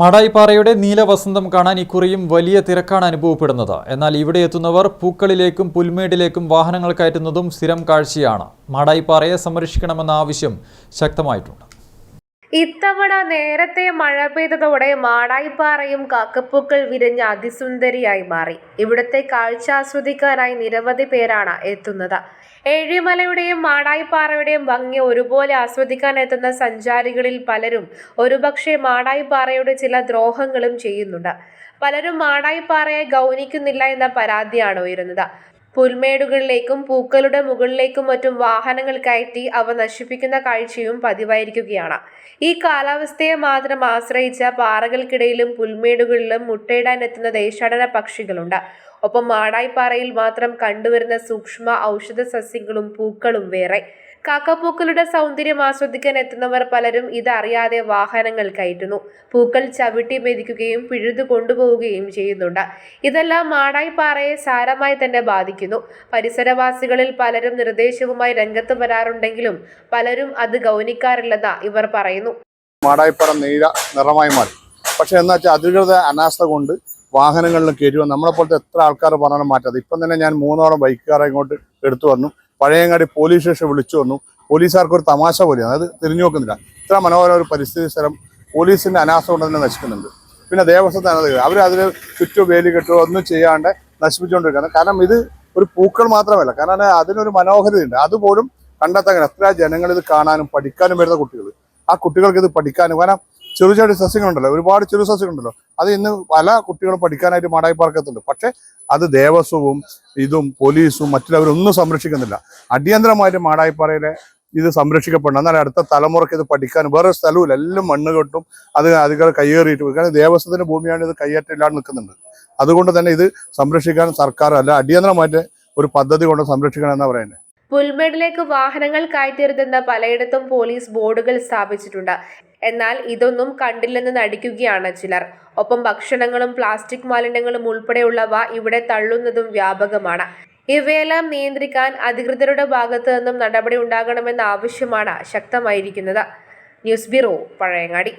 മടായിപ്പാറയുടെ നീലവസന്തം കാണാൻ ഇക്കുറിയും വലിയ തിരക്കാണ് അനുഭവപ്പെടുന്നത്. എന്നാൽ ഇവിടെ എത്തുന്നവർ പൂക്കളിലേക്കും പുൽമേടിലേക്കും വാഹനങ്ങൾ കയറ്റുന്നതും സ്ഥിരം കാഴ്ചയാണ്. മടായിപ്പാറയെ സംരക്ഷിക്കണമെന്ന ആവശ്യം ശക്തമായിട്ടുണ്ട്. ഇത്തവണ നേരത്തെ മഴ പെയ്തതോടെ മാടായിപ്പാറയും കാക്കപ്പൂക്കൾ വിരിഞ്ഞ അതിസുന്ദരിയായി മാറി. ഇവിടുത്തെ കാഴ്ച ആസ്വദിക്കാനായി നിരവധി പേരാണ് എത്തുന്നത്. ഏഴിമലയുടെയും മാടായിപ്പാറയുടെയും ഭംഗി ഒരുപോലെ ആസ്വദിക്കാൻ എത്തുന്ന സഞ്ചാരികളിൽ പലരും ഒരുപക്ഷെ മാടായിപ്പാറയുടെ ചില ദ്രോഹങ്ങളും ചെയ്യുന്നുണ്ട്. പലരും മാടായിപ്പാറയെ ഗൗനിക്കുന്നില്ല എന്ന പരാതിയാണ് ഉയരുന്നത്. പുൽമേടുകളിലേക്കും പൂക്കളുടെ മുകളിലേക്കും മറ്റും വാഹനങ്ങൾ കയറ്റി അവ നശിപ്പിക്കുന്ന കാഴ്ചയും പതിവായിരിക്കുകയാണ്. ഈ കാലാവസ്ഥയെ മാത്രം ആശ്രയിച്ച പാറകൾക്കിടയിലും പുൽമേടുകളിലും മുട്ടയിടാൻ എത്തുന്ന ദേശാടന പക്ഷികളുണ്ട്. ഒപ്പം മാടായിപ്പാറയിൽ മാത്രം കണ്ടുവരുന്ന സൂക്ഷ്മ ഔഷധ സസ്യങ്ങളും പൂക്കളും വേറെ. കാക്കപ്പൂക്കളുടെ സൗന്ദര്യം ആസ്വദിക്കാൻ എത്തുന്നവർ പലരും ഇതറിയാതെ വാഹനങ്ങൾ കയറ്റുന്നു. പൂക്കൾ ചവിട്ടി മെതിക്കുകയും പിഴുതു കൊണ്ടുപോവുകയും ചെയ്യുന്നുണ്ട്. ഇതെല്ലാം മാടായിപ്പാറയെ സാരമായി തന്നെ ബാധിക്കുന്നു. പരിസരവാസികളിൽ പലരും നിർദ്ദേശവുമായി രംഗത്ത് വരാറുണ്ടെങ്കിലും പലരും അത് ഗൗനിക്കാറില്ലെന്ന് ഇവർ പറയുന്നു. മാടായിപ്പാറ നീല നിറമായി മാറി. പക്ഷെ എന്താ വെച്ചാൽ അധികൃത അനാസ്ഥ കൊണ്ട് വാഹനങ്ങളിലും കയറ്റുക നമ്മളെപ്പോലത്തെ എത്ര ആൾക്കാർ പറഞ്ഞാലും മാറ്റാതെ. ഇപ്പം തന്നെ ഞാൻ മൂന്നോളം ബൈക്കുകാരെ ഇങ്ങോട്ട് എടുത്തു വന്നു. പഴയങ്ങാടി പോലീസ് സ്റ്റേഷൻ വിളിച്ചു വന്നു. പോലീസുകാർക്ക് ഒരു തമാശ പോലെയാണ്. അത് തിരിഞ്ഞു നോക്കുന്നില്ല. ഇത്ര മനോഹര ഒരു പരിസ്ഥിതി സ്ഥലം പോലീസിന്റെ അനാസ്ഥ കൊണ്ട് തന്നെ നശിക്കുന്നുണ്ട്. പിന്നെ ദേവസ്വത്തെ അനധികൃതർ അവർ അതിന് ചുറ്റും വേലി കെട്ടോ ഒന്നും ചെയ്യാണ്ട് നശിപ്പിച്ചുകൊണ്ടിരിക്കുന്നത് കാരണം ഇത് ഒരു പൂക്കൾ മാത്രമല്ല. കാരണം അതിനൊരു മനോഹരതയുണ്ട്. അതുപോലും കണ്ടെത്താൻ എത്ര ജനങ്ങൾ ഇത് കാണാനും പഠിക്കാനും വരുന്ന കുട്ടികൾ. ആ കുട്ടികൾക്ക് ഇത് പഠിക്കാനും കാരണം ചെറു ചെറിയ സസ്യങ്ങളുണ്ടല്ലോ ഒരുപാട് ചെറു സസ്യങ്ങളുണ്ടല്ലോ. അത് ഇന്ന് പല കുട്ടികളും പഠിക്കാനായിട്ട് മാടായി പാർക്കത്തുണ്ട്. പക്ഷെ അത് ദേവസ്വവും ഇതും പോലീസും മറ്റുള്ളവരൊന്നും സംരക്ഷിക്കുന്നില്ല. അടിയന്തരമായിട്ട് മാടായിപ്പാറയിലെ ഇത് സംരക്ഷിക്കപ്പെടണം. എന്നാൽ അടുത്ത തലമുറയ്ക്ക് ഇത് പഠിക്കാൻ വേറെ സ്ഥലവും എല്ലാം മണ്ണ് കെട്ടും അത് അധികം കയ്യേറിയിട്ട് കാരണം ദേവസ്വത്തിന്റെ ഭൂമിയാണ് ഇത് കയ്യേറ്റില്ലാതെ നിൽക്കുന്നുണ്ട്. അതുകൊണ്ട് തന്നെ ഇത് സംരക്ഷിക്കാൻ സർക്കാർ അല്ല അടിയന്തരമായിട്ട് ഒരു പദ്ധതി കൊണ്ട് സംരക്ഷിക്കണം എന്നാണ് പറയുന്നത് പുൽമേടിലേക്ക് വാഹനങ്ങൾ കയറ്റരുതെന്ന് പലയിടത്തും പോലീസ് ബോർഡുകൾ സ്ഥാപിച്ചിട്ടുണ്ട്. എന്നാൽ ഇതൊന്നും കണ്ടില്ലെന്ന് നടിക്കുകയാണ് ചിലർ. ഒപ്പം ഭക്ഷണങ്ങളും പ്ലാസ്റ്റിക് മാലിന്യങ്ങളും ഉൾപ്പെടെയുള്ളവ ഇവിടെ തള്ളുന്നതും വ്യാപകമാണ്. ഇവയെല്ലാം നിയന്ത്രിക്കാൻ അധികൃതരുടെ ഭാഗത്തു നിന്നും നടപടി ഉണ്ടാകണമെന്ന ആവശ്യമാണ് ശക്തമായിരിക്കുന്നത്. News bureau Pazhayangadi.